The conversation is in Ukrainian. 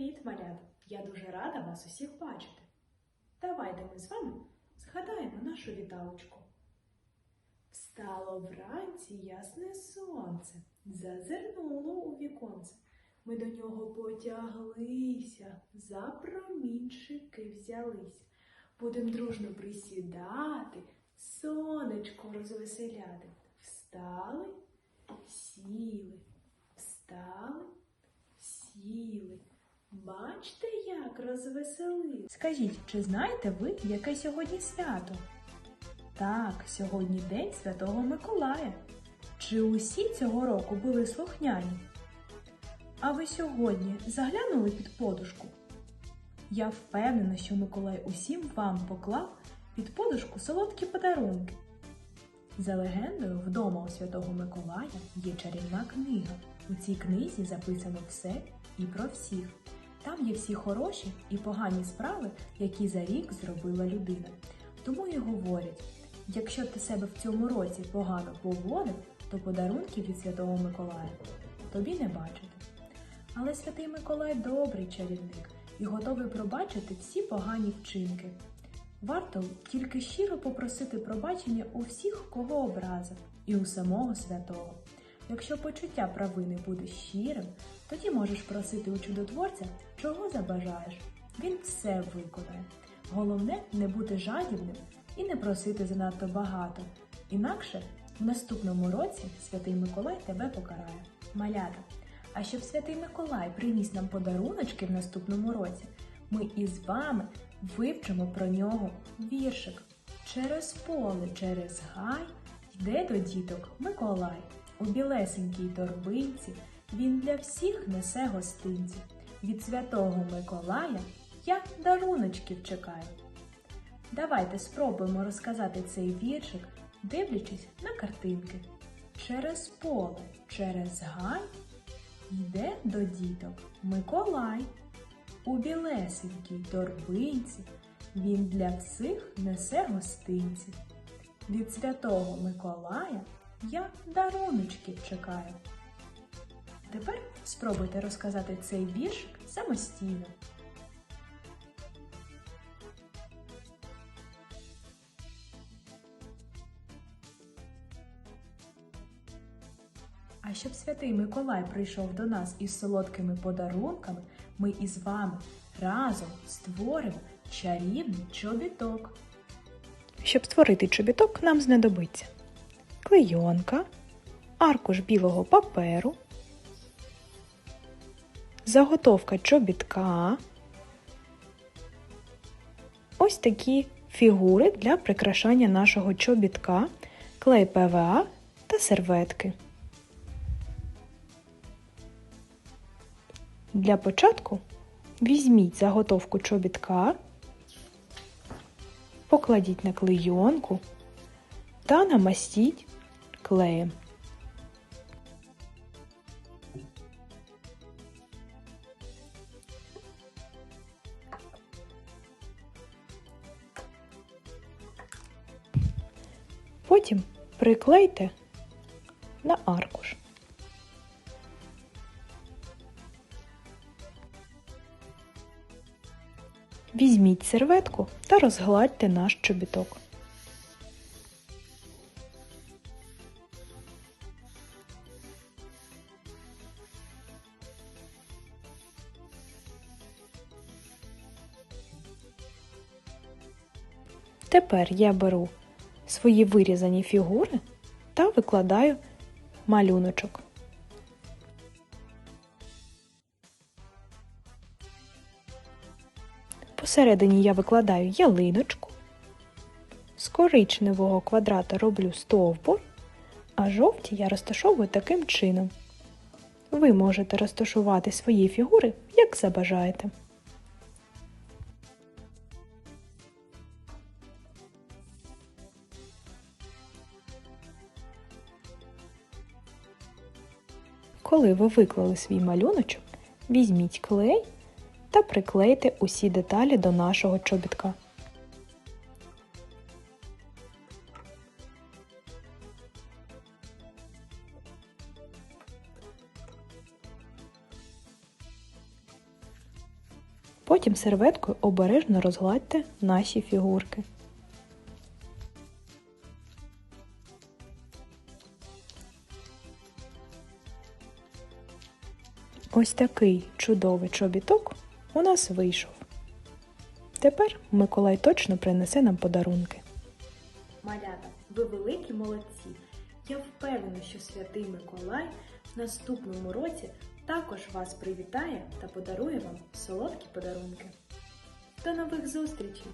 Привіт, малята! Я дуже рада вас усіх бачити. Давайте ми з вами згадаємо нашу віталочку. Встало вранці ясне сонце, зазирнуло у віконце. Ми до нього потяглися, за промінчики взялись. Будем дружно присідати, сонечко розвеселяти. Встали, сіли, встали, сіли. Бачте, як розвеселили. Скажіть, чи знаєте ви, яке сьогодні свято? Так, сьогодні День Святого Миколая. Чи усі цього року були слухняні? А ви сьогодні заглянули під подушку? Я впевнена, що Миколай усім вам поклав під подушку солодкі подарунки. За легендою, вдома у Святого Миколая є чарівна книга. У цій книзі записано все і про всіх. Там є всі хороші і погані справи, які за рік зробила людина. Тому і говорять: якщо ти себе в цьому році погано поводив, то подарунків від Святого Миколая тобі не бачити. Але Святий Миколай добрий чарівник і готовий пробачити всі погані вчинки. Варто тільки щиро попросити пробачення у всіх, кого образив, і у самого святого. Якщо почуття провини буде щирим, тоді можеш просити у чудотворця, чого забажаєш. Він все виконає. Головне не бути жадібним і не просити занадто багато. Інакше в наступному році святий Миколай тебе покарає. Малята. А щоб святий Миколай приніс нам подаруночки в наступному році, ми із вами вивчимо про нього віршик. Через поле, через гай йде до діток Миколай. У білесенькій торбинці він для всіх несе гостинці. Від святого Миколая я даруночків чекаю. Давайте спробуємо розказати цей віршик, дивлячись на картинки. Через поле, через гай йде до діток Миколай. У білесенькій торбинці він для всіх несе гостинці. Від святого Миколая я даруночків чекаю. Тепер спробуйте розказати цей віршик самостійно. А щоб святий Миколай прийшов до нас із солодкими подарунками, ми із вами разом створимо чарівний чобіток. Щоб створити чобіток, нам знадобиться клейонка, аркуш білого паперу, заготовка чобітка, ось такі фігури для прикрашання нашого чобітка, клей ПВА та серветки. Для початку візьміть заготовку чобітка, покладіть на клейонку та намастіть клеєм. Потім приклейте на аркуш. Візьміть серветку та розгладьте наш чобіток. Тепер я беру свої вирізані фігури та викладаю малюночок. Посередині я викладаю ялиночку, з коричневого квадрата роблю стовбур, а жовті я розташовую таким чином. Ви можете розташувати свої фігури, як забажаєте. Коли ви виклали свій малюночок, візьміть клей та приклейте усі деталі до нашого чобітка. Потім серветкою обережно розгладьте наші фігурки. Ось такий чудовий чобіток у нас вийшов. Тепер Миколай точно принесе нам подарунки. Малята, ви великі молодці. Я впевнена, що святий Миколай в наступному році також вас привітає та подарує вам солодкі подарунки. До нових зустрічей!